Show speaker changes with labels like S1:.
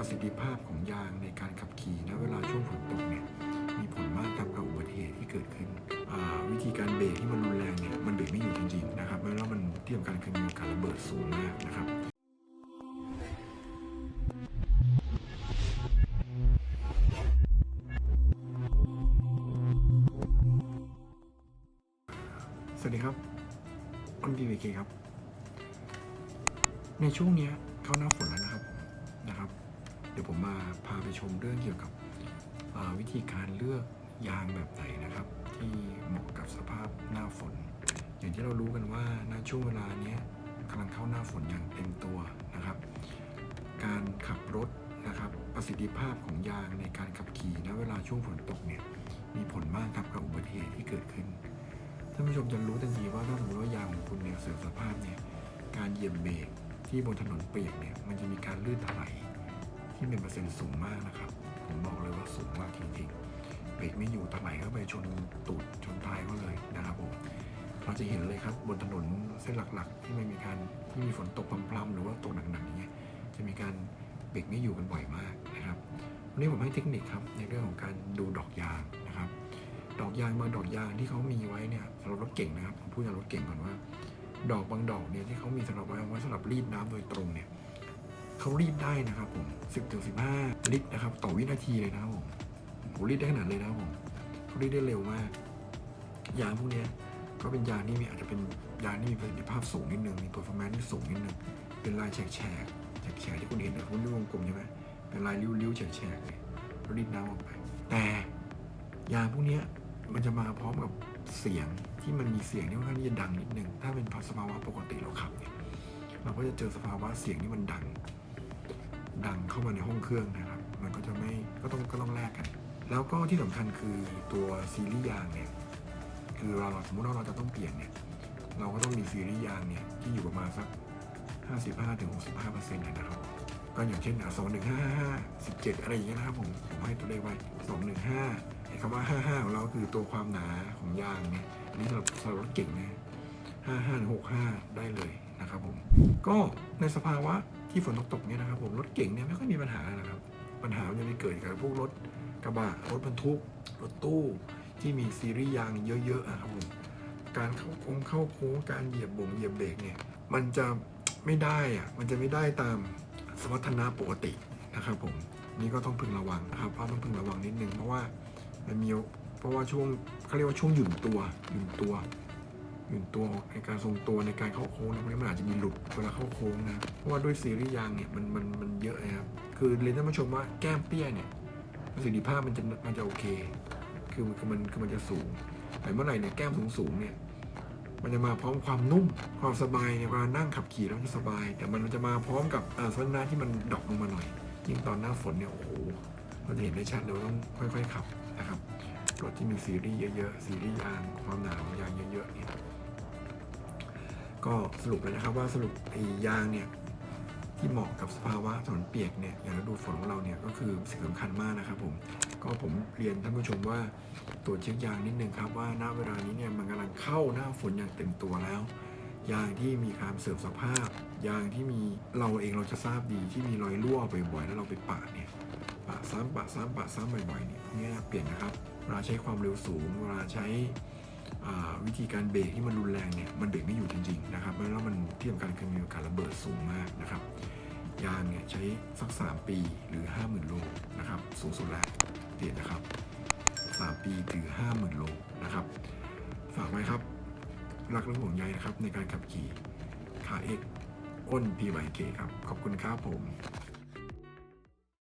S1: ประสิทธิภาพของยางในการขับขี่ณเวลาช่วงฝนตกเนี่ยมีผลมากครับกับอุบัติเหตุที่เกิดขึ้น วิธีการเบรกที่มันรุนแรงเนี่ยมันเบรกไม่อยู่จริงๆนะครับแล้วมันที่สำคัญคือมีโอกาสระเบิดสูงมากนะครับสวัสดีครับ คุณพีวีเคครับ ในช่วงนี้เข้าหน้าฝนแล้วนะครับนะครับ ดี๋ยวผมมาพาไปชมเรื่องเกี่ยวกับวิธีการเลือกยางแบบไหนนะครับ ที่เหมาะกับสภาพหน้าฝน อย่างที่เรารู้กันว่าณช่วงเวลานี้กำลังเข้าหน้าฝนอย่างเต็มตัวนะครับ การขับรถนะครับประสิทธิภาพของยางในการขับขี่ณเวลาช่วงฝนตกเนี่ยมีผลมากครับกับอุบัติเหตุที่เกิดขึ้นท่านผู้ชมจะรู้ทันทีว่าถ้าสมมติว่ายางของคุณเนี่ยเสื่อมสภาพเนี่ยการเหยียบเบรกที่บนถนนเปียกเนี่ยมันจะมีการลื่นถลาย ที่เป็นเปอร์เซ็นต์สูงมากนะครับ ผมบอกเลยว่าสูงมากจริงๆเบรกไม่อยู่ถลายเข้าไปชนตูดชนท้ายก็เลยนะครับผมเราจะเห็นเลยครับบนถนนเส้นหลักๆ ที่ไม่มีการที่มีฝนตกพรำๆหรือว่าตกหนักๆอย่างเงี้ยจะมีการเบรกไม่อยู่กันบ่อยมากนะครับวันนี้ผมให้เทคนิคครับในเรื่องของการดูดอกยางนะครับ ดอกยางบางดอกยางที่เขามีไว้เนี่ยสำหรับรถเก่งนะครับผมพูดกับรถเก่งก่อนว่า ดอกบางดอกเนี่ยที่เขามีสำหรับไว้ไว้สำหรับรีดน้ำโดยตรงเนี่ย เขารีดได้นะครับผม10ถึง15 ลิตรนะครับ ต่อวินาทีเลยนะครับผมโหรีดได้ขนาดเลยนะครับผมเขารีดได้เร็วมาก ยางพวกนี้ก็เป็นยางที่มีอาจจะเป็นยางที่มีประสิทธิภาพสูงนิดนึง มีตัวฟอร์แมนที่สูงนิดนึง เป็นลายแฉกแฉกแฉกแฉกที่คุณเห็นนะคุณดูวงกลมใช่ไหมเป็นลายริ้วๆแฉกแฉกเลยรีดน้ำออกไป แต่ยางพวกนี้มันจะมาพร้อมกับเสียงที่มันมีเสียงที่ค่อนข้างที่จะดังนิดนึง ถ้าเป็นสภาวะปกติเราขับเนี่ย เราก็จะเจอสภาวะเสียงที่มันดัง เข้ามาในห้องเครื่องนะครับ มันก็จะไม่ก็ต้องก็ต้องแลกกัน แล้วก็ที่สำคัญคือตัวซีรีส์ยางเนี่ยคือเราสมมติว่าเราจะต้องเปลี่ยนเนี่ยเราก็ต้องมีซีรีส์ยางเนี่ยที่อยู่ประมาณสัก 55ถึง65เปอร์เซ็นต์นะครับก็อย่างเช่นอะ215 17อะไรอย่างเงี้ยนะครับผมผมให้ตัวเลขไว้215ไอ้คำว่า55ของเราคือตัวความหนาของยางเนี่ยอันนี้สำหรับสำหรับรถเก่งนะ55ถึง65ได้เลยนะครับผม ก็ในสภาวะ ที่ฝนตกตกเนี่ยนะครับผมรถเก่งเนี่ยไม่ค่อยมีปัญหาอะไรนะครับ ปัญหาจะไปเกิดกับพวกรถกระบะรถบรรทุก รถตู้ที่มีซีรีส์ยางเยอะๆอะครับผมการเข้าโค้งเข้าโค้งการเหยียบบ่งเหยียบเบรกเนี่ยมันจะไม่ได้อะมันจะไม่ได้ตามสมรรถนะปกตินะครับผมนี่ก็ต้องพึงระวังนะครับว่าะต้องพึงระวังนิดนึงเพราะว่ามันมีเพราะว่าช่วงเขาเรียกว่าช่วงหยุ่นตัวหยุ่นตัว หยุ่นตัวในการทรงตัวในการเข้าโค้งนะพวกนี้มันอาจจะมีหลุดเวลาเข้าโค้งนะเพราะว่าด้วยซีรีส์ยางเนี่ยมันมันมันเยอะนะครับคือเรียนท่านผู้ชมว่าแก้มเปี้ยเนี่ยประสิทธิภาพมันจะมันจะโอเค คือคือมันคือมันจะสูงแต่เมื่อไหร่เนี่ยแก้มสูงสูงเนี่ยมันจะมาพร้อมความนุ่มความสบายในเวลานั่งขับขี่แล้วจะสบาย แต่มันจะมาพร้อมกับสมรรถนะที่มันดอปลงมาหน่อยยิ่งตอนหน้าฝนเนี่ยโอ้โหเราจะเห็นได้ชัดเลยว่าต้องค่อย ๆ ขับนะครับรถที่มีซีรีส์เยอะๆซีรีส์ยางความหนาของยางเยอะๆเนี่ย ก็สรุปเลยนะครับว่าสรุปไอ้ยางเนี่ยที่เหมาะกับสภาวะถนนเปียกเนี่ยอย่างฤดูฝนของเราเนี่ยก็คือสิ่งสำคัญมากนะครับผมก็ผมเรียนท่านผู้ชมว่าตรวจเช็คยางนิดนึงครับว่าณเวลานี้เนี่ยมันกำลังเข้าหน้าฝนอย่างเต็มตัวแล้ว ยางที่มีการเสื่อมสภาพ ยางที่มีเราเองเราจะทราบดีที่มีรอยรั่วบ่อยๆแล้วเราไปปะเนี่ยปะซ้ำปะซ้ำปะซ้ำบ่อยๆเนี่ยพวกนี้เปลี่ยนนะครับเวลาใช้ความเร็วสูงเวลาใช้ วิธีการเบรกที่มันรุนแรงเนี่ยมันเบรกไม่อยู่จริงๆนะครับแล้วมันที่สำคัญคือมีโอกาสระเบิดสูงมากนะครับยางเนี่ยใช้สัก 3 ปีหรือ 50,000 โลนะครับสูงสุดแล้วเปลี่ยนนะครับ 3 ปีถึง50,000 โลนะครับฝากไว้ครับรักและห่วงใยนะครับในการขับขี่ขาเอ็กอ้นพีไบเกครับ ขอบคุณครับผม